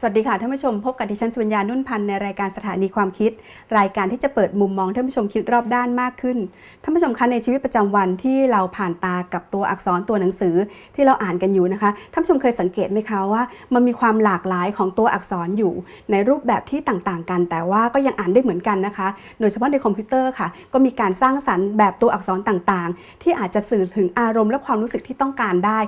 สวัสดีค่ะท่านผู้ชมพบกับดิฉันสุญญานุ่นพันธ์ในรายการสถานีความคิด รายการที่จะเปิดมุมมองท่านผู้ชมคิดรอบด้านมากขึ้นท่านผู้ชมคะในชีวิตประจำวันที่เราผ่านตากับตัวอักษรตัวหนังสือที่เราอ่านกันอยู่นะคะท่านผู้ชมเคยสังเกตไหมคะว่า มันมีความหลากหลายของตัวอักษรอยู่ ในรูปแบบที่ต่างๆ กัน แต่ว่าก็ยังอ่านได้เหมือนกันนะคะ โดยเฉพาะในคอมพิวเตอร์ค่ะ ก็มีการสร้างสรรค์แบบตัวอักษรต่างๆ ที่อาจจะสื่อถึงอารมณ์และความรู้สึกที่ต้องการได้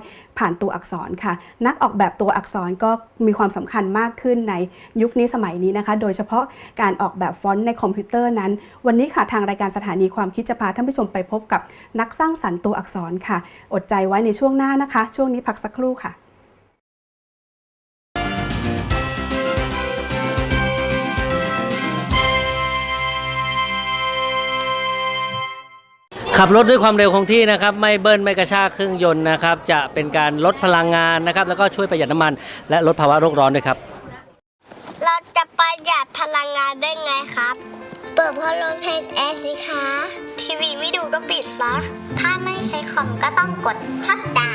ผ่านตัวอักษรค่ะ นักออกแบบตัวอักษรก็มีความสำคัญมากขึ้นในยุคนี้สมัยนี้นะคะ โดยเฉพาะการออกแบบฟอนต์ในคอมพิวเตอร์นั้น วันนี้ค่ะทางรายการสถานีความคิดจะพาท่านผู้ชมไปพบกับนักสร้างสรรค์ตัวอักษรค่ะ อดใจไว้ในช่วงหน้านะคะ ช่วงนี้พักสักครู่ค่ะ ขับรถด้วยความเร็วคงที่นะครับ ไม่เบิ้ลไม่กระชากเครื่องยนต์นะครับ จะเป็นการลดพลังงานนะครับ แล้วก็ช่วยประหยัดน้ำมัน และลดภาวะโลกร้อนด้วยครับ เราจะประหยัดพลังงานได้ไงครับ เปิดพัดลมแทนแอร์สิคะ ทีวีไม่ดูก็ปิดซะ ถ้าไม่ใช้คอมก็ต้องกดชัดดา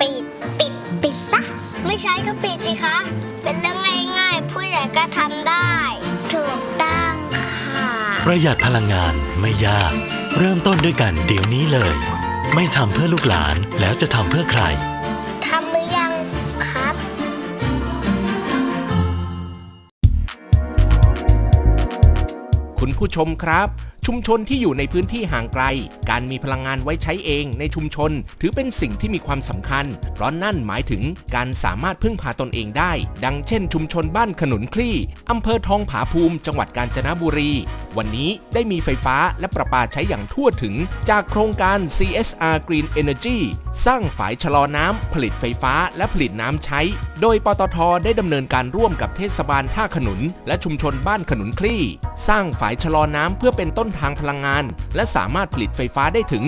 ปิดปิดปิดซะ ไม่ใช้ก็ปิดสิคะ เป็นเรื่องง่ายๆ ผู้ใหญ่ก็ทำได้ ถูกต้อง ประหยัดพลังงานไม่ยาก เริ่มต้นด้วยกันเดี๋ยวนี้เลย ไม่ทำเพื่อลูกหลานแล้วจะทำเพื่อใครทำหรือยังครับคุณผู้ชมครับ ชุมชนที่อยู่ในพื้นที่ห่างไกล การมีพลังงานไว้ใช้เองในชุมชน ถือเป็นสิ่งที่มีความสำคัญ เพราะนั่นหมายถึงการสามารถพึ่งพาตนเองได้ ดังเช่น ชุมชนบ้านขนุนคลี่อำเภอทองผาภูมิ จังหวัดกาญจนบุรี วันนี้ได้มีไฟฟ้าและประปาใช้อย่างทั่วถึง จากโครงการ CSR Green Energy สร้างฝายชะลอน้ำผลิตไฟฟ้าและผลิตน้ำใช้ โดยปตทได้ดำเนินการร่วมกับเทศบาลท่าขนุน และชุมชนบ้านขนุนคลี่ สร้างฝายชะลอน้ำเพื่อเป็นต้นทางพลังงาน และสามารถผลิตไฟฟ้าได้ถึง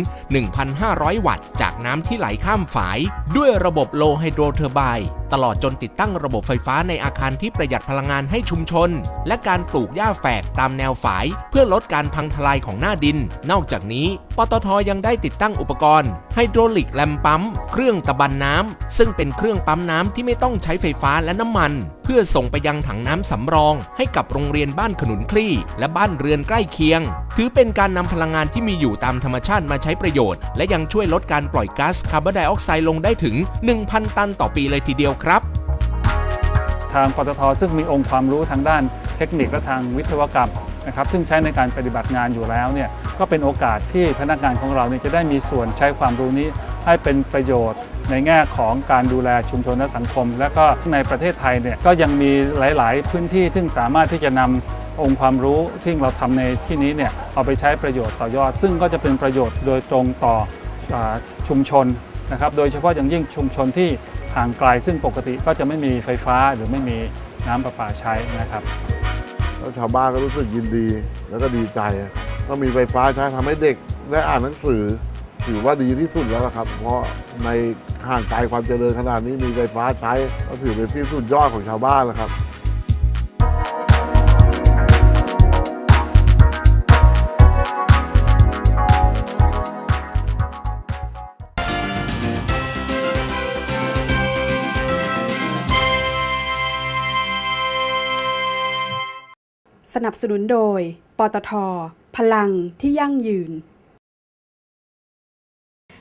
1,500 วัตต์ จากน้ำที่ไหลข้ามฝาย ด้วยระบบโลไฮโดรเทอร์ไบน์ ตลอดจนติดตั้งระบบไฟฟ้าในอาคารที่ประหยัดพลังงานให้ชุมชน และการปลูกหญ้าแฝกตามแนวฝาย เพื่อลดการพังทลายของหน้าดิน นอกจากนี้ ปตทยังได้ติดตั้งอุปกรณ์ไฮโดรลิกแลมปั๊ม เครื่องตะบันน้ำ ซึ่งเป็นเครื่องปั๊มน้ำที่ไม่ต้องใช้ไฟฟ้าและน้ำมัน เพื่อส่งไปยังถังน้ำสำรอง ให้กับโรงเรียนบ้านขนุนคลี่ และบ้านเรือนใกล้เคียง ถือเป็นการนำพลังงานที่มีอยู่ตามธรรมชาติมาใช้ประโยชน์ และยังช่วยลดการปล่อยก๊าซคาร์บอนไดออกไซด์ลงได้ถึง 1,000 ตันต่อปีเลยทีเดียวครับ ทางปตทซึ่งมีองค์ความรู้ทางด้านเทคนิคและทางวิศวกรรมนะครับซึ่งใช้ในการปฏิบัติงานอยู่แล้วเนี่ยก็เป็นโอกาสที่พนักงานของเราเนี่ยจะได้มีส่วนใช้ความรู้นี้ให้เป็นประโยชน์ในแง่ของการดูแลชุมชนและสังคม และก็ในประเทศไทยเนี่ยก็ยังมีหลาย ๆ พื้นที่ซึ่งสามารถที่จะนำองค์ความรู้ที่เราทำในที่นี้เนี่ยเอาไปใช้ประโยชน์ต่อยอด ซึ่งก็จะเป็นประโยชน์โดยตรงต่ออชุมชนนะครับ โดยเฉพาะอย่างยิ่งชุมชนที่ ห่างไกลซึ่งปกติก็จะไม่มีไฟฟ้าหรือไม่มีน้ำประปาใช้นะครับแล้วชาวบ้านก็รู้สึกยินดีแล้วก็ดีใจก็มีไฟฟ้าใช้ทำให้เด็กได้อ่านหนังสือ ถือว่าดีที่สุดแล้วละครับ เพราะในห่างไกลความเจริญขนาดนี้มีไฟฟ้าใช้ก็ถือเป็นที่สุดยอดของชาวบ้านแล้วครับ นับสนุนโดย ปตท พลังที่ยั่งยืน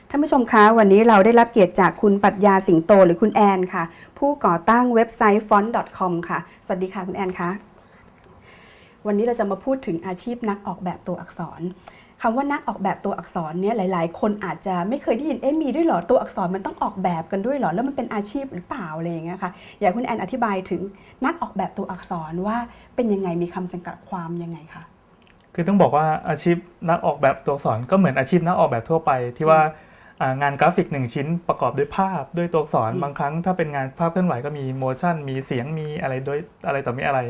ท่านผู้ชมคะ วันนี้เราได้รับเกียรติจากคุณปัตยาสิงโตหรือคุณแอนค่ะ ผู้ก่อตั้งเว็บไซต์ font.com ค่ะ สวัสดีค่ะคุณแอนคะ วันนี้เราจะมาพูดถึงอาชีพนักออกแบบตัวอักษร คำว่านักออกแบบตัวอักษรเนี่ยหลาย ๆ คนอาจจะไม่เคยได้ยินเอ๊ะมีด้วยเหรอตัวอักษรมันต้องออกแบบกันด้วยเหรอแล้วมันเป็นอาชีพหรือเปล่าอะไรอย่างเงี้ยค่ะอยากให้คุณแอนอธิบายถึงนักออกแบบตัวอักษรว่าเป็นยังไงมีคำจำกัดความยังไงคะคือต้องบอกว่าอาชีพนักออกแบบตัวอักษรก็เหมือนอาชีพนักออกแบบทั่วไปที่ว่าอ่างานกราฟิกหนึ่งชิ้นประกอบด้วยภาพด้วยตัวอักษรอืมบางครั้งถ้าเป็นงานภาพเคลื่อนไหวก็มีโมชั่นมีเสียงมีอะไรด้วยอะไรต่อมีอะไร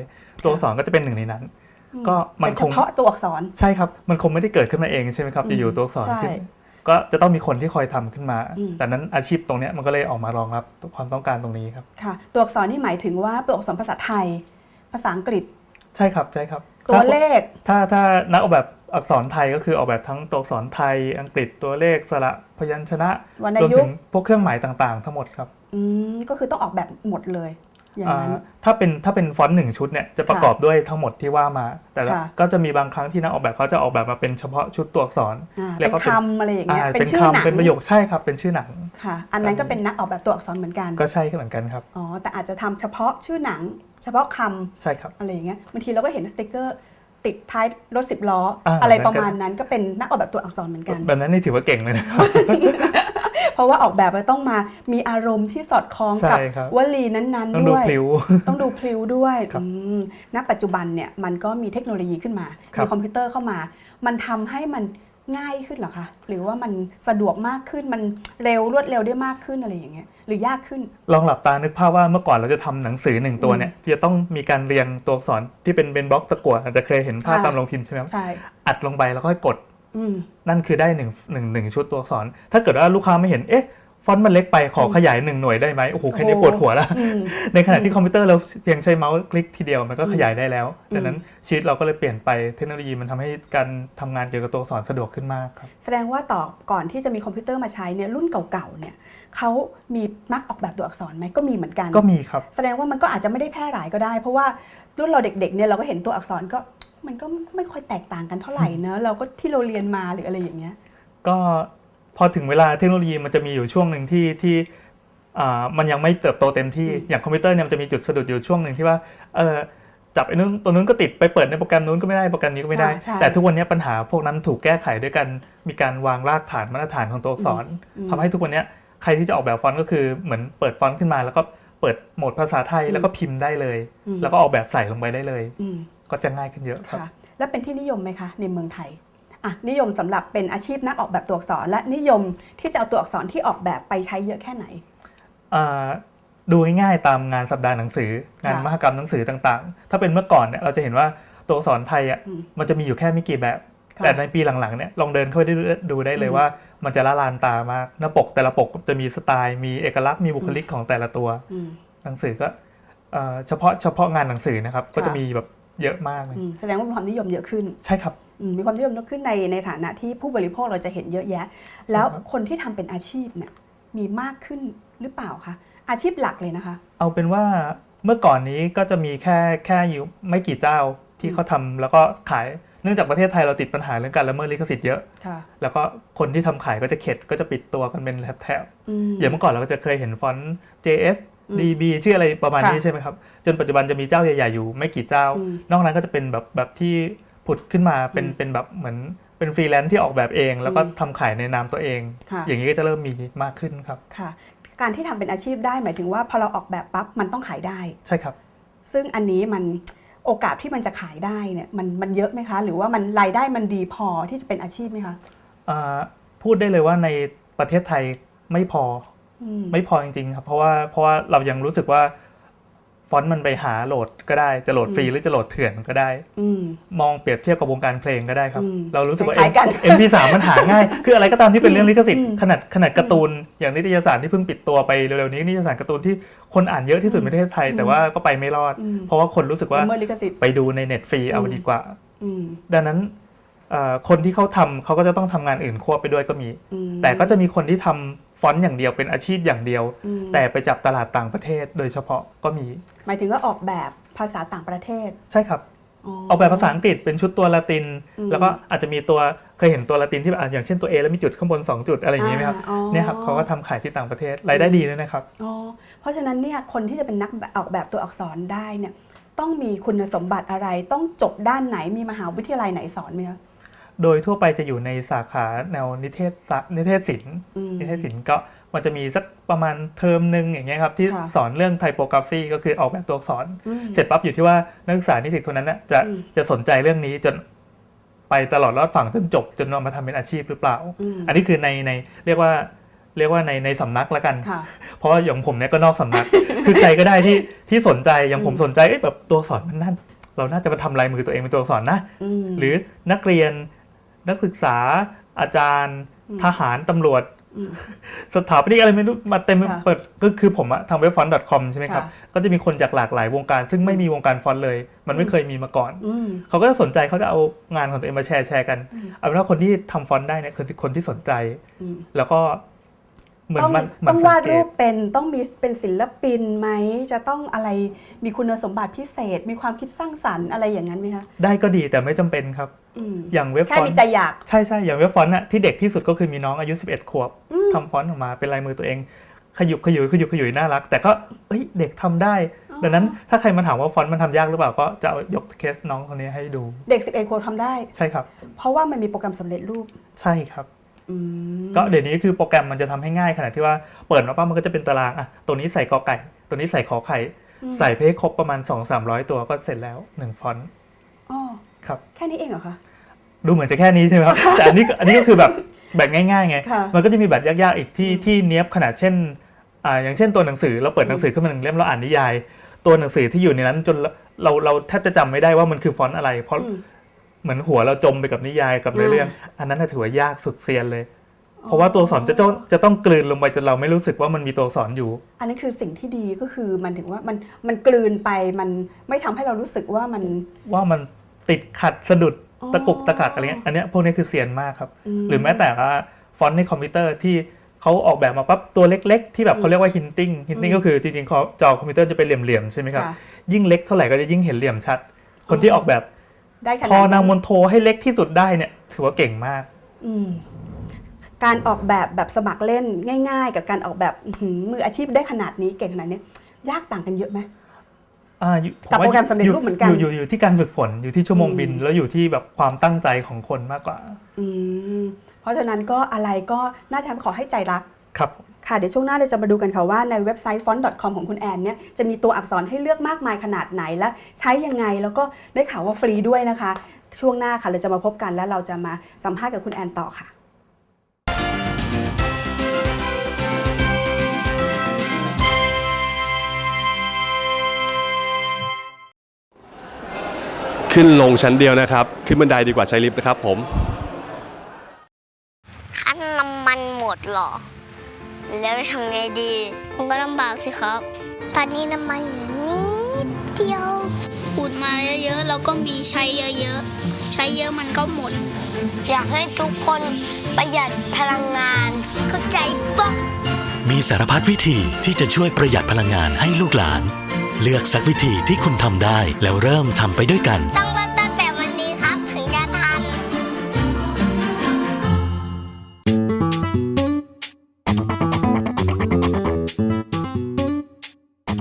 ตัวอักษรก็จะเป็นหนึ่งในนั้น ก็มัเป็นนคเฉงพาะตัวอักษรใช่ครับ มันคงไม่ได้เกิดขึ้นมาเองใช่ไหมครับอืมอยู่ๆตัวอักษรใช่ขึ้นก็จะต้องมีคนที่คอยทำขึ้นมาอืมแต่นั้นอาชีพตรงเนี้ยมันก็เลยออกมารองรับความต้องการตรงนี้ครับ ค่ะ ตัวอักษรนี่หมายถึงว่าตัวอักษรภาษาไทย ภาษาอังกฤษ ใช่ครับ ใช่ครับ ตัวเลข ถ้าถ้านักออกแบบอักษรไทยก็คือออกแบบทั้งตัวอักษรไทย อังกฤษ ตัวเลข สระ พยัญชนะวรรณรวมยุถึกงต์พวกเครื่องหมายต่างๆ ทั้งหมดครับ อืม ก็คือต้องออกแบบหมดเลยอย่างนั้นอ่า ถ้าเป็นถ้าเป็นฟอนต์หนึ่งชุดเนี่ยจะประกอบด้วยทั้งหมดที่ว่ามา แต่ละค่ะก็จะมีบางครั้งที่นักออกแบบเขาจะออกแบบมาเป็นเฉพาะชุดตัวอักษรอ่าเรียเป็นกว่าคำอะไรอย่างเงี้ยอ่าเป็เป็นนชื่อหนังคำเป็นประโยคใช่ครับเป็นชื่อหนังค่ะ อันนั้นก็เป็นนักออกแบบตัวอักษรเหมือนกัน ก็ใช่เหมือนกันครับอ๋อแต่อาจจะทำเฉพาะชื่อหนัง เฉพาะคำใช่ครับอะไรอย่างเงี้ยบางทีเราก็เห็นสติกเกอร์ติดท้ายรถสิบล้ออ่าอะไรแบบนั้นประมาณนั้นก็เป็นนักออกแบบตัวอักษรเหมือนกัน แบบนั้นนี่ถือว่าเก่งเลยนะครับ เพราะว่าออกแบบมันต้องมามีอารมณ์ที่สอดคล้องกับใช่ครับวลีนั้นต้องๆดูด้วยพลิ้วต้องดูพลิ้วด้วยครับอืมณปัจจุบันเนี่ยมันก็มีเทคโนโลยีขึ้นมาครับมีคอมพิวเตอร์เข้ามา มันทำให้มันง่ายขึ้นเหรอคะ หรือว่ามันสะดวกมากขึ้นมันเร็วรวดเร็วได้มากขึ้นอะไรอย่างเงี้ยหรือยากขึ้น ลองหลับตานึกภาพว่าเมื่อก่อนเราจะทำหนังสือหนึ่งตัวเนี่ยที่จะต้องมีการเรียงตัวอักษรที่เป็นเป็นบล็อกตะกั่วอาจจะเคยเห็นภาพค่ะตามโรงพิมพ์ใช่ไหมครับใช่อัดลงไปแล้วก็ให้กดอืม นั่นคือได้หนึ่งหนึ่งหนึ่งชุดตัวอักษร ถ้าเกิดว่าลูกค้าไม่เห็นเอ๊ะฟอนต์มันเล็กไปขอขยายหนึ่งหน่วยได้ไหมโอ้โหแค่นี้โอ้ปวดหัวแล้วอืมในขณะที่คอมพิวเตอร์เราเพียงใช้เมาส์คลิกทีเดียวมันก็ขยายได้แล้วอืมดังนั้นชีวิตเราก็เลยเปลี่ยนไปเทคโนโลยีมันทำให้การทำงานเกี่ยวกับตัวอักษรสะดวกขึ้นมากครับ แสดงว่าต่อก่อนที่จะมีคอมพิวเตอร์มาใช้เนี่ยรุ่นเก่าๆเนี่ยเขามีนักออกแบบตัวอักษรไหมก็มีเหมือนกันก็มีครับ แสดงว่ามันก็อาจจะไม่ได้แพร่หลายก็ได้ เพราะว่ารุ่นเราเด็กๆเนี่ยเราก็เห็นตัวอักษรก็ มันก็ไม่ค่อยแตกต่างกันเท่าไหร่เนอะเราก็ที่เราเรียนมาหรืออะไรอย่างเงี้ย ก็พอถึงเวลาเทคโนโลยีมันจะมีอยู่ช่วงหนึ่งที่ที่อ่ามันยังไม่เติบโตเต็มที่อืมอย่างคอมพิวเตอร์เนี่ยมันจะมีจุดสะดุดอยู่ช่วงหนึ่งที่ว่าเออจับไอ้นู้นตัวนู้นก็ติดไปเปิดในโปรแกรมนู้นก็ไม่ได้โปรแกรมนี้ก็ไม่ได้อ่าใช่แต่ทุกวันนี้ปัญหาพวกนั้นถูกแก้ไขด้วยกันมีการวางรากฐานมาตรฐานของตัวอักษรอืมทำให้ทุกวันนี้ใครที่จะออกแบบฟอนต์ก็คือเหมือนเปิดฟอนต์ขึ้นมาแล้วก็เปิดโหมดภาษาไทยอืมแล้วก็พิมพ์ได้เลยอืมแล้วก็ออกแบบใส่ลงไปได้เลยอืม ก็จะง่ายขึ้นเยอะครับ ค่ะ แล้วเป็นที่นิยมไหมคะในเมืองไทยอะนิยมสำหรับเป็นอาชีพนักออกแบบตัวอักษร และนิยมที่จะเอาตัวอักษรที่ออกแบบไปใช้เยอะแค่ไหนอ่าดูง่ายๆตามงานสัปดาห์หนังสืองานค่ะมหกรรมหนังสือต่างๆ ถ้าเป็นเมื่อก่อนเนี่ยเราจะเห็นว่าตัวอักษรไทยอะอืมมันจะมีอยู่แค่ไม่กี่แบบค่ะแต่ในปีหลังๆเนี่ยลองเดินเข้าไปดูได้เลยอืมว่า มันจะละลานตามากหน้าปกแต่ละปกจะมีสไตล์ มีเอกลักษณ์มีบุคลิกของแต่ละตัวอืมหนังสือก็เอ่อเฉพาะเฉพาะงานหนังสือนะครับก็ค่ะจะมีแบบ เยอะมากเลยอืมแสดงว่ามีความนิยมเยอะขึ้น ใช่ครับอืมมีความนิยมเยอะขึ้นในในฐานะที่ผู้บริโภคเราจะเห็นเยอะแยะ แล้วครับคนที่ทำเป็นอาชีพเนี่ยมีมากขึ้นหรือเปล่าคะอาชีพหลักเลยนะคะ เอาเป็นว่าเมื่อก่อนนี้ก็จะมีแค่แค่อยู่ไม่กี่เจ้าที่เขาทำแล้วก็ขายเนื่องจากประเทศไทยเราติดปัญหาเรื่องการละเมิดลิขสิทธิ์เยอะค่ะแล้วก็คนที่ทำขายก็จะเข็ดก็จะปิดตัวกันเป็นแถบอืมๆอย่างเมื่อก่อนเราก็จะเคยเห็นฟอนต์ JS อืม DB ชื่ออะไรประมาณนี้ค่ะใช่ไหมครับ จนปัจจุบันจะมีเจ้าใหญ่ๆอยู่ไม่กี่เจ้าอืมนอกนั้นก็จะเป็นแบบแบบที่ผุดขึ้นมาเป็นอืมเป็นแบบเหมือนเป็นฟรีแลนซ์ที่ออกแบบเอง แล้วก็อืมทำขายในนามตัวเองค่ะอย่างนี้ก็จะเริ่มมีมากขึ้นครับค่ะ การที่ทำเป็นอาชีพได้หมายถึงว่าพอเราออกแบบปั๊บมันต้องขายได้ใช่ครับ ซึ่งอันนี้มันโอกาสที่มันจะขายได้เนี่ยมันมันเยอะไหมคะ หรือว่ามันรายได้มันดีพอที่จะเป็นอาชีพไหมคะอ่าพูดได้เลยว่าในประเทศไทยไม่พออืม ไม่พอจริงๆครับเพราะว่าเพราะว่าเรายังรู้สึกว่าฟอนต์มันไปหาโหลดก็ได้จะโหลดฟรีอืมหรือจะโหลดเถื่อนก็ได้อืมมองเปรียบเทียบกับวงการเพลงก็ได้ครับอืมเรารู้สึกว่าคล้ายๆกันเอ็มพีสามมันหาง่าย คืออะไรก็ตามที่เป็นเรื่องลิขสิทอืธิ์มขนาดขนาดการ์ตูน อย่างนิตยสารที่เพิ่งปิดตัวไปเร็วๆนี้นิตยสารการ์ตูนที่คนอ่านเยอะที่สุดในประเทศไทย แต่ว่าก็ไปไม่รอดอืมเพราะว่าคนรู้สึกว่าละเมิดลิขสิทธิ์ไปดูในเน็ตฟรีเอาอืมดีกว่าอืมดังนั้นเอ่อคนที่เขาทำเขาก็จะต้องทำงานอื่นควบไปด้วยก็มีอืมแต่ก็จะมีคนที่ทำ ฟอนต์อย่างเดียวเป็นอาชีพอย่างเดียวอืมแต่ไปจับตลาดต่างประเทศ โดยเฉพาะก็มี หมายถึงว่าออกแบบภาษาต่างประเทศ ใช่ครับออกแบบภาษาอังกฤษเป็นชุดตัวละตินอืมแล้วก็อาจจะมีตัวเคยเห็นตัวละตินที่แบบอะอย่างเช่นตัว A แล้วมีจุดข้างบน 2 จุดอะไรอย่างนี้ไหมครับอ๋อเนี่ยครับเขาก็ทำขายที่ต่างประเทศรายได้ดีด้วยนะครับอ๋อเพราะฉะนั้นเนี่ยคนที่จะเป็นนักออกแบบตัวอักษรได้เนี่ยต้องมีคุณสมบัติอะไรต้องจบด้านไหนมีมหาวิทยาลัยไหนสอนไหมคะ โดยทั่วไปจะอยู่ในสาขาแนวนิเทศศาสตร์นิเทศศิลป์อืมนิเทศศิลป์ก็มันจะมีสักประมาณเทอมหนึ่งอย่างเงี้ยครับ ที่ค่ะสอนเรื่องไทโปกราฟีก็คือออกแบบตัวอักษรอืมเสร็จปั๊บอยู่ที่ว่านักศึกษานิสิตคนนั้นน่ะจะอืมจะสนใจเรื่องนี้จนไปตลอดรอดฝั่งจนจบจนเอามาทำเป็นอาชีพหรือเปล่าอืมอันนี้คือในในเรียกว่าเรียกว่าในในสำนักละกันค่ะเพราะอย่างผมเนี่ยก็นอกสำนัก คือใครก็ได้ที่ที่สนใจอย่างผมสนใจเอ้ยแบบตัวอักษรมันนั่น เราน่าจะมาทำลายมือตัวเองเป็นตัวอักษรนะอืมหรือนักเรียน นักศึกษาอาจารย์อืมทหารตำรวจอืมสถาปนิกอะไรไม่รู้มาเต็มไปค่ะเปิดก็คือผมอะทำเว็บฟอนต์ .com ใช่ไหมครับค่ะก็จะมีคนจากหลากหลายวงการ ซึ่งไม่มีวงการฟอนต์เลย มันไม่เคยมีมาก่อนอืมเขาก็จะสนใจเขาจะเอางานของตัวเองมาแชร์แชร์กันอืมเอาเป็นว่าคนที่ทำฟอนต์ได้เนี่ยคือคนที่สนใจอืมแล้วก็เหมือนต้องมันมัต้องสัวาดเกรูตปเป็นต้องมีเป็นศิลปินไหมจะต้องอะไรมีคุณสมบัติพิเศษ มีความคิดสร้างสรรค์อะไรอย่างนั้นไหมคะได้ก็ดีแต่ไม่จำเป็นครับ อืมอย่างเว็บแค่ฟอนมีต์ใจอยากใช่ใช่อย่างเว็บฟอนต์อะที่เด็กที่สุดก็คือมีน้องอายุ 11 ขวบอืมทำฟอนต์ออกมาเป็นลายมือตัวเองขยุบขยุยขยุบขยุยน่ารัก แต่ก็เอ้ยเด็กทำได้อ๋อดังนั้นถ้าใครมาถามว่าฟอนต์มันทำยากหรือเปล่าก็จะเอายกเคสน้องคนนี้ให้ดู เด็ก 11คนทำได้ ใช่ครับ เพราะว่ามันมีโปรแกรมสำเร็จรูป ใช่ครับอืมก็เดี๋ยวนี้คือโปรแกรมมันจะทำให้ง่ายขนาดที่ว่าเปิดมาปั๊บมันก็จะเป็นตารางอะตัวนี้ใส่กอไก่ ตัวนี้ใส่ขอไข่ ใส่ไปให้ครบประมาณ 2 3 0 0 ตัวก็เสร็จแล้วหนึ่งฟอนต์อ๋อ ครับ แค่นี้เองเหรอคะ ดูเหมือนจะแค่นี้ใช่ไหมครับ แต่อันนี้ก็อันนี้ก็คือแบบแบบง่ายๆไง ค่ะมันก็จะมีแบบยากๆอีกที่ที่เนี้ยบขนาดเช่นอ่าอย่างเช่นตัวหนังสือเราเปิดหนังสือขึ้นมาหนึ่งเล่มเราอ่านนิยาย ตัวหนังสือที่อยู่ในนั้นจนเราเราเราแทบจะจำไม่ได้ว่ามันคือฟอนต์อะไร เพราะอืม เหมือนหัวเราจมไปกับนิยายกับเนื้ออ่าเรื่อง อันนั้นน่ะถือว่ายากสุดเซียนเลย เพราะว่าตัวอักษรจะต้องจะต้องกลืนลงไปจนเราไม่รู้สึกว่ามันมีตัวอักษรอยู่ อันนี้คือสิ่งที่ดีก็คือมันถึงว่ามันมันกลืนไปมันไม่ทำให้เรารู้สึกว่ามัน ว่ามัน ติดขัดสะดุดอ๋อตะกุกตะกักอะไรเงี้ยอันเนี้ยพวกนี้คือเซียนมากครับอืมหรือแม้แต่ว่าฟอนต์ในคอมพิวเตอร์ที่เขาออกแบบมาปั๊บตัวเล็ก ๆ ที่แบบเขาเรียกว่า hinting hinting อืมก็คือจริงๆจอคอมพิวเตอร์จะเป็นเหลี่ยมๆใช่ไหมครับค่ะยิ่งเล็กเท่าไหร่ก็จะยิ่งเห็นเหลี่ยมชัด คนที่ออกแบบได้ขนาดพอนางมนโทให้เล็กที่สุดได้เนี่ย ถือว่าเก่งมากอืมการออกแบบแบบสมัครเล่นง่าย ๆ กับการออกแบบอื้อหือมืออาชีพได้ขนาดนี้เก่งขนาดนี้ยากต่างกันเยอะไหมอ่าอยู่ผ กับว่าโปรแกรมสำเร็จรูปเหมือนกันยู่อยู่อยู่ที่การฝึกฝนอยู่ที่ชั่วโมงบินอืมแล้วอยู่ที่แบบความตั้งใจของคนมากกว่าอืมเพราะฉะนั้นก็อะไรก็น่าจะขอให้ใจรักครับค่ะ เดี๋ยวช่วงหน้าเราจะมาดูกันค่ะว่าในเว็บไซต์ font.com ของคุณแอนเนี่ยจะมีตัวอักษรให้เลือกมากมายขนาดไหนและใช้ยังไงแล้วก็ได้ข่าวว่าฟรีด้วยนะคะ ช่วงหน้าค่ะเราจะมาพบกันแล้วเราจะมาสัมภาษณ์กับคุณแอนต่อค่ะ ขึ้นลงชั้นเดียวนะครับ ขึ้นบันไดดีกว่าใช้ลิฟต์นะครับผมคันน้ำมันหมดเหรอ แล้วทำไงดีมันก็ลำบากสิครับ ตอนนี้น้ำมันอยู่นิดเดียวขุดมาเยอะๆแล้วก็มีใช้เยอะๆ ใช้เยอะมันก็หมด อยากให้ทุกคนประหยัดพลังงานเข้าใจปะมีสารพัดวิธีที่จะช่วยประหยัดพลังงานให้ลูกหลาน เลือกสักวิธีที่คุณทำได้ แล้วเริ่มทำไปด้วยกัน ต้องเริ่มตั้งแต่วันนี้ครับถึงจะทัน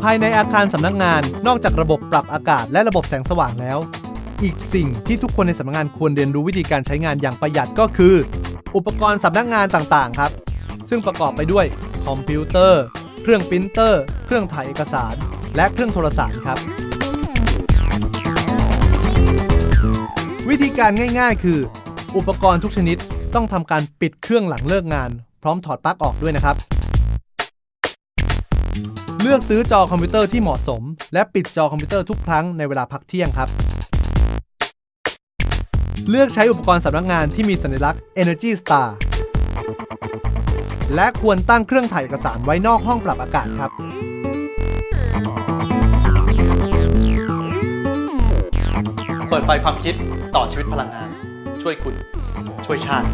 ภายในอาคารสำนักงานนอกจากระบบปรับอากาศและระบบแสงสว่างแล้ว อีกสิ่งที่ทุกคนในสำนักงานควรเรียนรู้วิธีการใช้งานอย่างประหยัดก็คือ อุปกรณ์สำนักงานต่างๆ ครับ ซึ่งประกอบไปด้วยคอมพิวเตอร์ เครื่องปรินเตอร์ เครื่องถ่ายเอกสาร และเครื่องโทรศัพท์ครับ วิธีการง่ายๆ คือ อุปกรณ์ทุกชนิดต้องทำการปิดเครื่องหลังเลิกงาน พร้อมถอดปลั๊กออกด้วยนะครับ เลือกซื้อจอคอมพิวเตอร์ที่เหมาะสม และปิดจอคอมพิวเตอร์ทุกครั้งในเวลาพักเที่ยงครับ เลือกใช้อุปกรณ์สำนักงานที่มีสัญลักษณ์ Energy Star และควรตั้งเครื่องถ่ายเอกสารไว้นอกห้องปรับอากาศครับ เปิดไฟความคิดต่อชีวิตพลังงาน ช่วยคุณช่วยชาติ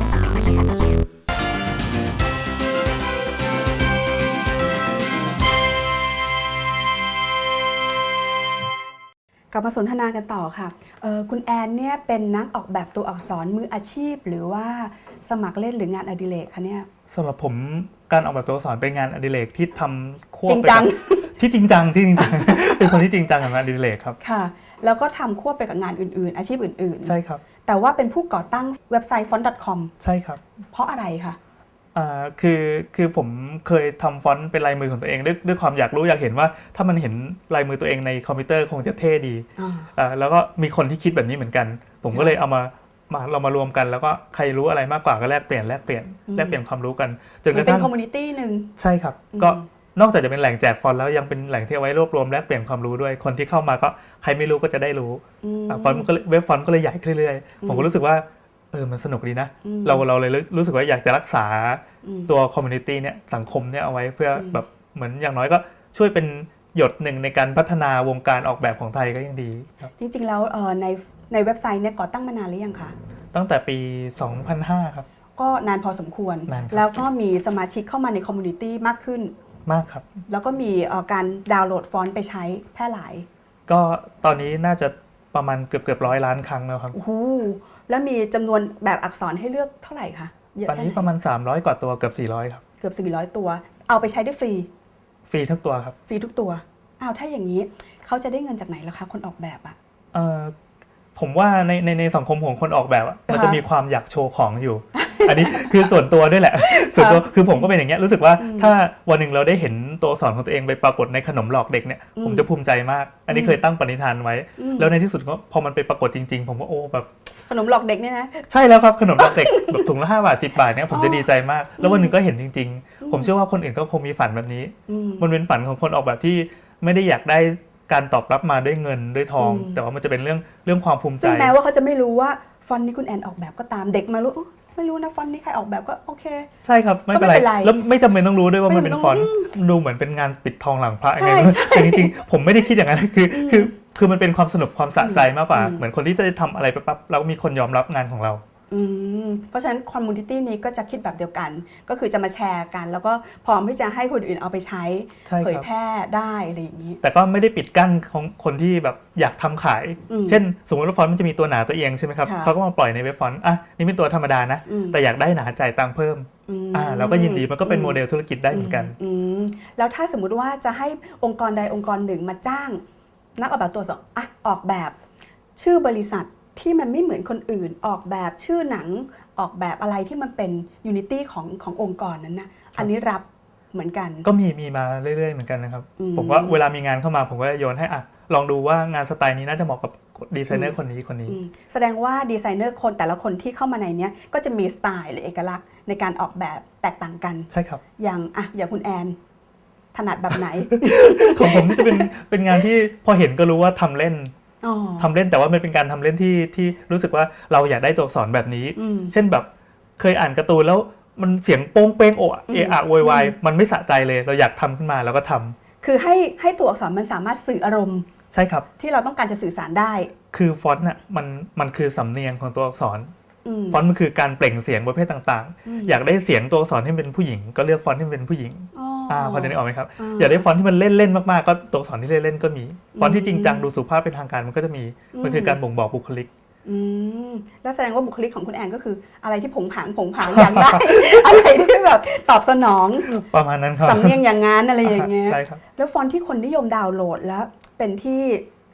กลับมาสนทนากันต่อค่ะเอ่อคุณแอนเนี่ยเป็นนักออกแบบตัวอักษรมืออาชีพ หรือว่าสมัครเล่นหรืองานอดิเรกคะเนี่ย สำหรับผมการออกแบบตัวอักษรเป็นงานอดิเรกที่ทำควบจริงไปจักับงที่จริงจังที่จริงจัง เป็นคนที่จริงจังกับงานอดิเรกครับ ค่ะ แล้วก็ทำควบไปกับงานอื่นๆ อาชีพอื่น ๆ ใช่ครับ แต่ว่าเป็นผู้ก่อตั้งเว็บไซต์ font.com ใช่ครับ เพราะอะไรคะอ่าคือคือผมเคยทำฟอนต์เป็นลายมือของตัวเองด้วยด้วยความอยากรู้อยากเห็นว่า ถ้ามันเห็นลายมือตัวเองในคอมพิวเตอร์คงจะเท่ดีอ่าอ่าแล้วก็มีคนที่คิดแบบนี้เหมือนกัน ผมก็เลยเอามามาเรามารวมกันแล้วก็ใครรู้อะไรมากกว่าก็แลกเปลี่ยนแลกเปลี่ยนอืมแลกเปลี่ยนความรู้กันจนเหมืกอนระเป็นทั่งคอมมูนิตี้หนึ่งใช่ครับอืมก็นอกจากจะเป็นแหล่งแจกฟอนต์แล้วยังเป็นแหล่งที่เอาไว้รวบรวมแลกเปลี่ยนความรู้ด้วยคนที่เข้ามาก็ ใครไม่รู้ก็จะได้รู้อืมอะฟอนต์มันก็เลยเว็บฟอนต์ก็เลยใหญ่ขึ้นเรื่อยอืมๆผมก็รู้สึกว่าเออมันสนุกดีนะอืมเราเราเลยรู้สึกว่าอยากจะรักษาอืมตัวคอมมูนิตี้เนี่ยสังคมเนี่ยเอาไว้เพื่ออมแบบเหมือนอย่างน้อยก็ช่วยเป็นหยดหนึ่งในการพัฒนาวงการออกแบบของไทยก็ยังดีครับจริง ๆ แล้วเอ่อในในเว็บไซต์เนี่ยก่อตั้งมานานหรือยังคะตั้งแต่ปี 2005 ครับ ก็นานพอสมควรนานครับแล้วก็มีสมาชิกเข้ามาในคอมมูนิตี้มากขึ้น มากครับ แล้วก็มีเอ่อการดาวน์โหลดฟอนต์ไปใช้แพร่หลาย ก็ตอนนี้น่าจะประมาณเกือบเกือบร้อยล้านครั้งแล้วครับ โอ้โหแล้วมีจำนวนแบบอักษรให้เลือกเท่าไหร่คะเยอะตอนแค่นี้ไหนประมาณ 300 กว่าตัวเกือบ 400 ครับ เกือบ400 ตัว เอาไปใช้ได้ฟรี ฟรีทุกตัวครับ ฟรีทุกตัว อ้าว ถ้าอย่างนี้เขาจะได้เงินจากไหนล่ะคะ คนออกแบบอะ เอ่อผมว่าในในในสังคมของคนออกแบบอะมันจะมีความอยากโชว์ของอยู่อั นนี้คือส่วนตัวด้วยแหละ ส่วนตัวคือผมก็เป็นอย่างเงี้ยรู้สึกว่าอืมถ้าวันหนึ่งเราได้เห็นตัวอักษรของตัวเองไปปรากฏในขนมหลอกเด็กเนี่ยอืมผมจะภูมิใจมาก อันนี้อืมเคยตั้งปณิธานไว้อืมแล้วในที่สุดก็พอมันไปปรากฏจริง ๆ ผมก็โอ้แบบขนมหลอกเด็กเนี่ยนะใช่แล้วครับขนมหลอกเด็กแบบถุงละห้าบาทสิบาทเนี่ยผมจะอ๋อดีใจมาก แล้ววันหนึ่งก็เห็นจริงอืมๆผมเชื่อว่าคนอื่นก็คงมีฝันแบบนี้อืมมันเป็นฝันของคนออกแบบที่ไม่ได้อยากได้การตอบรับมาด้วยเงินด้วยทองอืมแต่ว่ามันจะเป็นเรื่องเรื่องความภูมิใจซึ่งแม้ว่าเขาจะไม่รู้ว่าฟอนต์นี้คุณแอนออกแบบก็ตามเด็กมารู้อุ๊ย ไม่รู้นะฟอนต์นี้ใครออกแบบก็โอเค ใช่ครับ ไม่ก็เป็นไม่ไรเป็นไร แล้วไม่จำเป็นต้องรู้ด้วยว่าไม่มันเป็นต้องฟอนต์ดูเหมือนเป็นงานปิดทองหลังพระยังไงใช่ไม่รู้ใช่แต่จริงๆ ผมไม่ได้คิดอย่างนั้นคืออคือคือมันเป็นความสนุกความสะใจมากกว่าอืมเหมือนคนที่ได้ทำอะไรไปปั๊บแล้วมีคนยอมรับงานของเรา อืมเพราะฉะนั้นคอมมูนิตี้นี้ก็จะคิดแบบเดียวกัน ก็คือจะมาแชร์กัน แล้วก็พร้อมที่จะให้คนอื่นเอาไปใช้ใช่ครับ เผยแพร่ได้อะไรอย่างนี้ แต่ก็ไม่ได้ปิดกั้นของคนที่แบบอยากทำขาย อืมเช่น สมมติว่าฟอนต์มันจะมีตัวหนาตัวเอียงใช่ไหมครับค่ะเขาก็มาปล่อยในเว็บฟอนต์อะนี่เป็นตัวธรรมดานะ อืม แต่อยากได้หนาจ่ายตังค์เพิ่มอืมอ่าเราก็ยินดีมันก็เป็นอืมโมเดลธุรกิจได้เหมือนกัน อืมแล้วถ้าสมมุติว่าจะให้องค์กรใดองค์กรหนึ่งมาจ้าง นักออกแบบตัวสองอะออกแบบ ชื่อบริษัท ที่มันไม่เหมือนคนอื่น ออกแบบชื่อหนังออกแบบอะไรที่มันเป็นยูนิตี้ของขององค์กรนั้นนะอันนี้รับเหมือนกัน ก็มีมีมาเรื่อยๆเหมือนกันนะครับอืมผมว่าเวลามีงานเข้ามาผมก็โยนให้อะลองดูว่างานสไตล์นี้น่าจะเหมาะกับดีไซเนอร์คนนี้คนนี้อืมแสดงว่าดีไซเนอร์คนแต่ละคนที่เข้ามาในเนี้ยก็จะมีสไตล์หรือเอกลักษณ์ในการออกแบบแตกต่างกัน ใช่ครับ อย่างอะอย่างคุณแอนถนัดแบบไหน ของผมนี่จะเป็นเป็นงานที่พอเห็นก็รู้ว่าทำเล่นอ๋อ ทำเล่นแต่ว่ามันเป็นการทำเล่นที่ที่รู้สึกว่าเราอยากได้ตัวอักษรแบบนี้อืมเช่นแบบเคยอ่านการ์ตูนแล้วมันเสียงโป้งเป้งโอะอืมเอะอะโวยวายอืมมันไม่สะใจเลยเราอยากทำขึ้นมาแล้วก็ทำคือให้ให้ตัวอักษรมันสามารถสื่ออารมณ์ใช่ครับ ที่เราต้องการจะสื่อสารได้ คือฟอนต์น่ะมันมันคือสำเนียงของตัวอักษรอืมฟอนต์มันคือการเปล่งเสียงประเภทต่างอืมๆอยากได้เสียงตัวอักษรที่เป็นผู้หญิง ก็เลือกฟอนต์ที่เป็นผู้หญิง อ๋อ อ่าพอจะนึกออกไหมครับอ่าอยากได้ฟอนต์ที่มันเล่นเล่นๆมากๆก็ตัวอักษรที่เล่นเล่นๆก็มี ฟอนต์ที่จริงจังอืมดูสุภาพเป็นทางการมันก็จะมีอืมมันคือการบ่งบอกบุคลิกอืมแล้วแสดงว่าบุคลิกของคุณแอนก็คือ อะไรที่ผงผางผงผางอย่างได้ อะไรที่แบบตอบสนองประมาณนั้นครับสำเนียงอย่างงั้นอะไรอย่างเงี้ยใช่ครับแล้วฟอนต์ที่คนนิยมดาวน์โหลดแล้วเป็นที่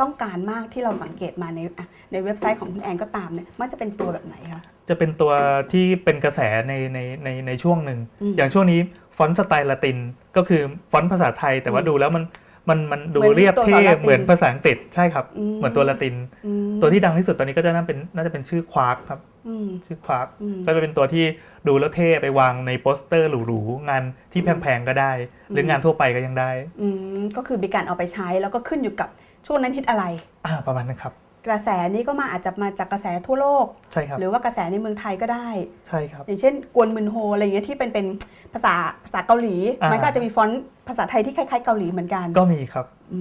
ต้องการมากที่เราสังเกตมาในอะในเว็บไซต์ของคุณแอนก็ตามเนี่ยมันจะเป็นตัวแบบไหนคะจะเป็นตัวที่เป็นกระแสในในในในช่วงหนึ่งอืมอย่างช่วงนี้ฟอนต์สไตล์ละติน ก็คือฟอนต์ภาษาไทย แต่ว่าอืมดูแล้วมันมันมันดูเหมือนเรียบตัวเท่ละตินเหมือนภาษาอังกฤษใช่ครับอืมเหมือนตัวละตินอืมตัวที่ดังที่สุดตอนนี้ก็จะน่าเป็นน่าจะเป็นชื่อควาร์กครับอืมชื่อควาร์กอืมก็จะเป็นตัวที่ดูแล้วเท่ไปวางในโปสเตอร์หรูๆงานที่แพงๆก็ได้ หรือมงานทั่วไปก็ยังได้อืมก็คือมีการเอาไปใช้แล้วก็ขึ้นอยู่กับช่วงนั้นฮิตอะไร อ่าประมาณนั้นครับ กระแสนี้ก็มาอาจจะมาจากกระแสทั่วโลก ใช่ครับ หรือว่ากระแสในเมืองไทยก็ได้ ใช่ครับ อย่างเช่น กวนมึนโฮอะไรอย่างเงี้ยที่เป็นเป็นภาษาภาษาเกาหลีอ่ามัมันก็อาจจะมีฟอนต์ภาษาไทยที่คล้ายๆเกาหลีเหมือนกัน ก็มีครับอื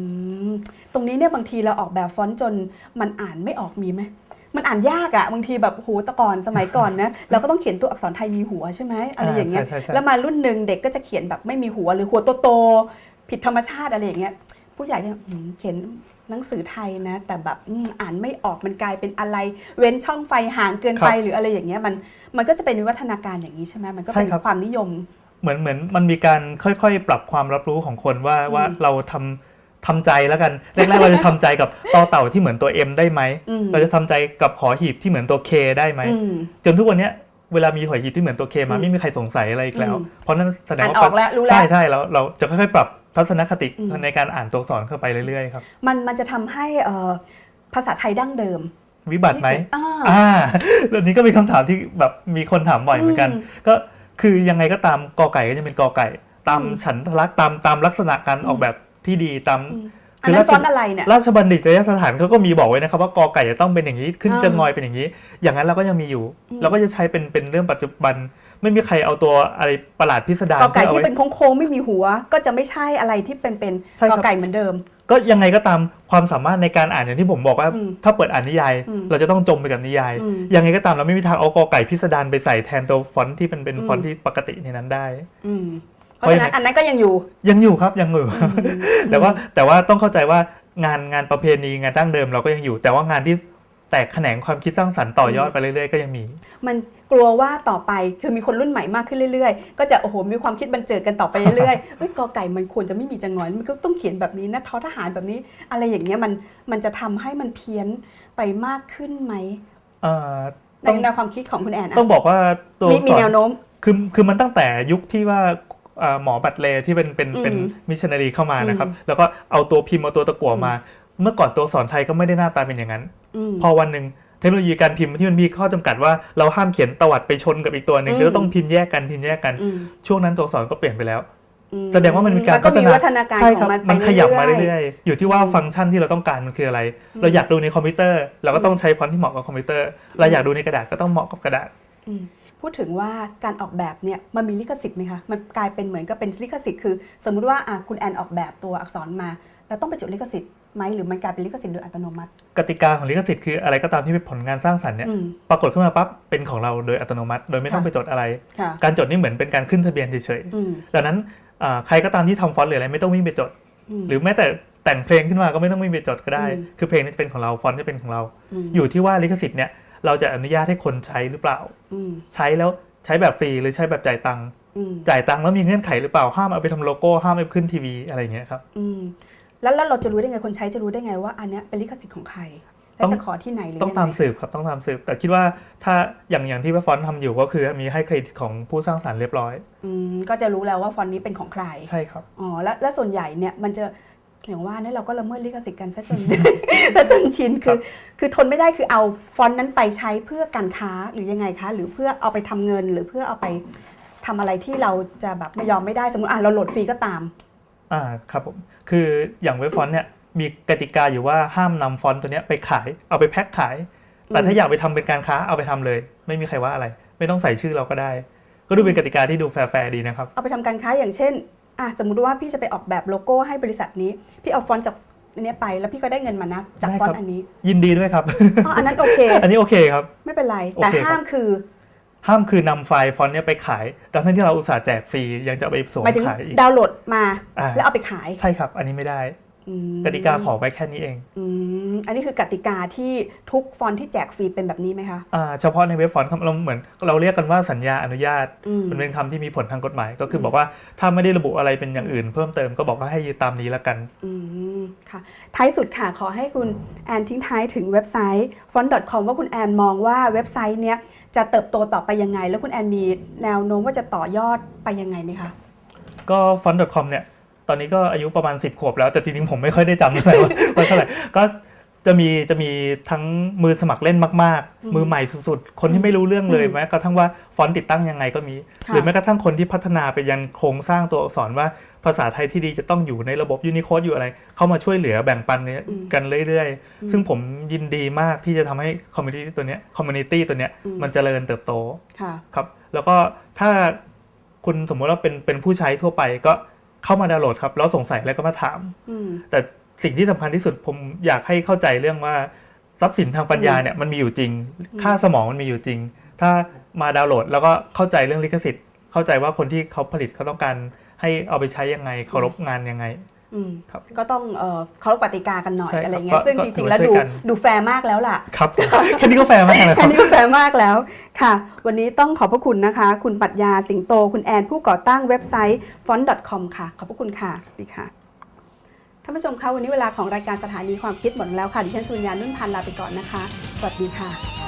มตรงนี้เนี่ยบางทีเราออกแบบฟอนต์จนมันอ่านไม่ออกมีไหมมันอ่านยากอะบางทีแบบโหแตะก่อนสมัยก่อนนะเราก็ต้องเขียนตัวอักษรไทยมีหัวใช่ไหมอะไรอย่างเงี้ยใช่ใช่ใช่แล้วมารุ่นหนึ่งเด็กก็จะเขียนแบบไม่มีหัวหรือหัวโตๆผิดธรรมชาติอะไรอย่างเงี้ยผู้ใหญ่จะอืมเขียน หนังสือไทยนะ แต่แบบอืมอ่านไม่ออกมันกลายเป็นอะไร เว้นช่องไฟห่างเกินไปหรืออะไรอย่างเงี้ยมันมันก็จะเป็นวิวัฒนาการอย่างนี้ใช่ไหมมันก็เป็นใช่ครับความนิยม เหมือนเหมือนมันมีการค่อยๆ ปรับความรับรู้ของคนว่าอืมว่าเราทำทำใจแล้วกันแรกๆเราจะทำใจกับต่อเต่าที่เหมือนตัว M ได้ไหมอืมเราจะทำใจกับหอหีบที่เหมือนตัว K ได้ไหมอืมจนทุกวันเนี้ยเวลามีหอหีบที่เหมือนตัว K มาอืมไม่มีใครสงสัยอะไรอีกแล้วอืมเพราะนั่นแสดงว่าอ่านออกแล้วรู้แล้วใช่ใช่แล้วเราจะค่อยๆปรับ ทัศนคติอืมในการอ่านตัวอักษรเข้าไปเรื่อยๆครับมันมันจะทำให้เอ่อภาษาไทยดั้งเดิม วิบัติไหมอ่าอ่าเรื่องนี้ก็มีคำถามที่แบบมีคนถามบ่อยเหมือนกันอืมก็คือยังไงก็ตามกอไก่ก็จะเป็นกอไก่ ตามอืมฉันทลักษณ์ตามตามลักษณะการออกแบบที่ดีตามอันนั้นฟอนต์อะไรเนี่ยราชบัณฑิตยสถานเขาก็มีบอกไว้นะครับว่ากอไก่จะต้องเป็นอย่างนี้ขึ้นอ่าจะงอยเป็นอย่างนี้ อย่างนั้นเราก็ยังมีอยู่อืมเราก็จะใช้เป็นเป็นเรื่องปัจจุบัน ไม่มีใครเอาตัวอะไรประหลาดพิสดารกอไก่เอาที่ไว้เป็นโค้งๆไม่มีหัว ก็จะไม่ใช่อะไรที่เป็นเป็นใช่คกรัอบไก่เหมือนเดิม ก็ยังไงก็ตามความสามารถในการอ่านอย่างที่ผมบอกว่าอืมถ้าเปิดอ่านนิยายอืมเราจะต้องจมไปกับนิยายอืมยังไงก็ตามเราไม่มีทางเอากอไก่พิสดารไปใส่แทนตัวฟอนต์ที่เป็นเป็นอืมฟอนต์ที่ปกติในนั้นได้อืมเพราะฉะนั้นอันนั้นก็ยังอยู่ยังอยู่ครับยังอยู่แต่ว่าแต่ว่าต้องเข้าใจว่างานงานประเพณีงานดั้งเดิมเราก็ยังอยู่ แต่ว่างานที่แตกแขนงความคิดสร้างสรรค์ต่อยอดไปเรื่อยๆก็ยังมี มัน กลัวว่าต่อไปคือมีคนรุ่นใหม่มากขึ้นเรื่อยๆ ก็จะโอ้โหมีความคิดบันเจิดกันต่อไปเรื่อยๆเอ้ยกอไก่มันควรจะไม่มีจังงอยมันก็ต้องเขียนแบบนี้นะทอทหารแบบนี้ อะไรอย่างเงี้ยมันมันจะทำให้มันเพี้ยนไปมากขึ้นไหมเอ่อในต้องแนวความคิดของคุณแอนอะต้องบอกว่าตัวมีมีสอแนวโน้มคือคือมันตั้งแต่ยุคที่ว่าเอ่อหมอบัตรเลที่เป็นเป็นเป็นอืมมิชชันนารีเข้ามานะครับอืมแล้วก็เอาตัวพิมพ์เอาตัวตะกั่วมา เมื่อก่อนตัวสอนไทยก็ไม่ได้หน้าตาเป็นอย่างนั้นอืมพอวันหนึ่ง เทคโนโลยีการพิมพ์ที่มันมีข้อจำกัดว่าเราห้ามเขียนตวัดไปชนกับอีกตัวหนึ่งอืมคือต้องพิมพ์แยกกันพิมพ์แยกกันอืมช่วงนั้นตัวสอนก็เปลี่ยนไปแล้วอืมแสดงว่ามันมีการมันก็มีวัฒนาการใช่ขคอรับงมันไปมันขยับมาเรื่อยๆเรื่อยๆ อยู่ที่ว่าฟังก์ชันที่เราต้องการมันคืออะไรอืมเราอยากดูในคอมพิวเตอร์ เราก็ต้องใช้ฟอนต์ที่เหมาะกับคอมพิวเตอร์ เราอยากดูในกระดาษก็ต้องเหมาะกับกระดาษอืมพูดถึงว่าการออกแบบเนี่ยมันมีลิขสิทธิ์ไหมคะมันกลายเป็นเหมือนกับเป็นลิขสิทธิ์คือ สมมุติว่าอะคุณแอนออกแบบตัวอักษรมา เราต้องไปจดลิขสิทธิ์ ไหมหรือมันกลายเป็นลิขสิทธิ์โดยอัตโนมัติ กติกาของลิขสิทธิ์คืออะไรก็ตามที่เป็นผลงานสร้างสรรค์เนี่ยอืมปรากฏขึ้นมาปั๊บเป็นของเราโดยอัตโนมัติ โดยไม่ต้องค่ะไปจดอะไรค่ะการจดนี่เหมือนเป็นการขึ้นทะเบียนเฉยอืมๆดังนั้นอ่าใครก็ตามที่ทำฟอนต์หรืออะไรไม่ต้องวิ่งไปจดอืมหรือแม้แต่แต่งเพลงขึ้นมาก็ไม่ต้องวิ่งไปจดก็ได้อืมคือเพลงนี้เป็นของเราฟอนต์จะเป็นของเราอืมอยู่ที่ว่าลิขสิทธิ์เนี่ยเราจะอนุญาตให้คนใช้หรือเปล่าอืมใช้แล้วใช้แบบฟรีหรือใช้แบบจ่ายตังค์อืมจ่ายตังค์แล้วมีเงื่อนไขหรือเปล่าห้ามเอาไปทำโลโก้ห้ามเอาไปขึ้นทีวีอะไรอย่างเงี้ยครับอืม แล้วแล้วเราจะรู้ได้ไงคนใช้จะรู้ได้ไงว่าอันเนี้ยเป็นลิขสิทธิ์ของใครแล้วจะขอที่ไหนหรือต้องยังตามไงสืบครับต้องตามสืบ แต่คิดว่าถ้าอย่างอย่างที่ว่าฟอนต์ทำอยู่ก็คือมีให้เครดิตของผู้สร้างสรรค์เรียบร้อยอืมก็จะรู้แล้วว่าฟอนต์นี้เป็นของใครใช่ครับอ๋อแล้วแล้วส่วนใหญ่เนี่ยมันจะอย่างว่าเนี่ยเราก็ละเมิดลิขสิทธิ์กันซะจนซะจนชินคือ คือทนไม่ได้คือเอาฟอนต์นั้นไปใช้เพื่อการค้าหรือยังไงคะ หรือเพื่อเอาไปทำเงินหรือเพื่อเอาไปทำอะไรที่เราจะแบบไม่ยอมไม่ได้สมมติอะเราโหลดฟรีก็ตาม อ่าครับผม คืออย่างเว็บฟอนต์เนี่ยมีกติกาอยู่ว่าห้ามนำฟอนต์ตัวเนี้ยไปขายเอาไปแพ็คขาย แต่ถ้าอืมอยากไปทำเป็นการค้าเอาไปทำเลย ไม่มีใครว่าอะไร ไม่ต้องใส่ชื่อเราก็ได้ ก็ดูเป็นกติกาที่ดูแฟร์ๆดีนะครับ เอาไปทำการค้าอย่างเช่นอะสมมุติว่าพี่จะไปออกแบบโลโก้ให้บริษัทนี้ พี่เอาฟอนต์จากอันเนี้ยไปแล้วพี่ก็ได้เงินมานะจากได้ฟอนครับต์อันนี้ ยินดีด้วยครับอ๋ออันนั้นโอเค อันนี้โอเคครับ ไม่เป็นไรโอแต่เคครับห้ามคือ ห้ามคือนำไฟล์ฟอนต์เนี่ยไปขายดังนั้นที่เราอุตส่าห์แจกฟรียังจะเอาไปสวมหมายถึงขายอีกดาวน์โหลดมาอ่าแล้วเอาไปขาย ใช่ครับ อันนี้ไม่ได้อืม กติกาขอไว้แค่นี้เองอืมอันนี้คือกติกาที่ทุกฟอนต์ที่แจกฟรีเป็นแบบนี้ไหมคะอ่าเฉพาะในเว็บฟอนต์ครับเราเหมือนเราเรียกกันว่าสัญญาอนุญาตอืมมันเป็นคำที่มีผลทางกฎหมาย ก็คือบอกว่าถ้าไม่ได้ระบุอะไรเป็นอย่างอื่น เพิ่มเติมก็บอกว่าให้ยึดตามนี้ละกันอืมค่ะ ท้ายสุดค่ะขอให้คุณแอนทิ้งท้ายถึงเว็บไซต์ font.com ว่าคุณแอนมองว่าเว็บไซต์เนี้ยจะเติบโตต่อไปยังไง แล้วคุณแอนมีแนวโน้มว่าจะต่อยอดไปยังไงไหมคะก็ font.com เนี่ย ตอนนี้ก็อายุประมาณ 10 ขวบแล้ว แต่จริงๆผมไม่ค่อยได้จำเท่าไหร่ว่าว่าเท่าไหร่ก็จะมีจะมีทั้งมือสมัครเล่นมากอืมๆมือใหม่สุดๆ คนที่ไม่รู้เรื่องเลยอืมแม้กระทั่งว่าฟอนต์ติดตั้งยังไงก็มีค่ะหรือแม้กระทั่งคนที่พัฒนาไปยันโครงสร้างตัวอักษรว่าภาษาไทยที่ดีจะต้องอยู่ในระบบยูนิโคดอยู่อะไร เข้ามาช่วยเหลือแบ่งปันเนี่ยอืมกันเรื่อยอืมๆซึ่งผมยินดีมากที่จะทำให้คอมมูนิตี้ตัวเนี้ยคอมมูนิตี้ตัวเนี้ยอืมมันเจริญเติบโตค่ะครับ แล้วก็ถ้าคุณสมมุติว่าเป็นเป็นผู้ใช้ทั่วไปก็ เข้ามาดาวน์โหลดครับแล้วสงสัยแล้วก็มาถามอืมแต่สิ่งที่สำคัญที่สุดผมอยากให้เข้าใจเรื่องว่าทรัพย์สินทางปัญญาเนี่ยมันมีอยู่จริง ค่าสมองมันมีอยู่จริง ถ้ามาดาวน์โหลดแล้วก็เข้าใจเรื่องลิขสิทธิ์ เข้าใจว่าคนที่เขาผลิตเขาต้องการให้เอาไปใช้ยังไงเคารพงานยังไงอืม ครับก็ต้องเอ่อเคารพกติกากันหน่อยใช่ครับอะไรเงี้ยก็ซึ่งก็จถืริองๆแล้วว่าช่ดูวยกันดูแฟร์มากแล้วล่ะครับแค่นี้ก็แฟร์มากเลยคแค่รับนี้ก็แฟร์มากแล้วค่ะ วันนี้ต้องขอบพระคุณนะคะ คุณปรัชญาสิงโต คุณแอนผู้ก่อตั้งเว็บไซต์ font.com ค่ะ ขอบพระคุณค่ะสวัสดีค่ะท่านผู้ชมคะวันนี้เวลาของรายการสถานีความคิดหมดแล้วค่ะดิฉันสุญญานุ่นพันธ์ลาไปก่อนนะคะ สวัสดีค่ะ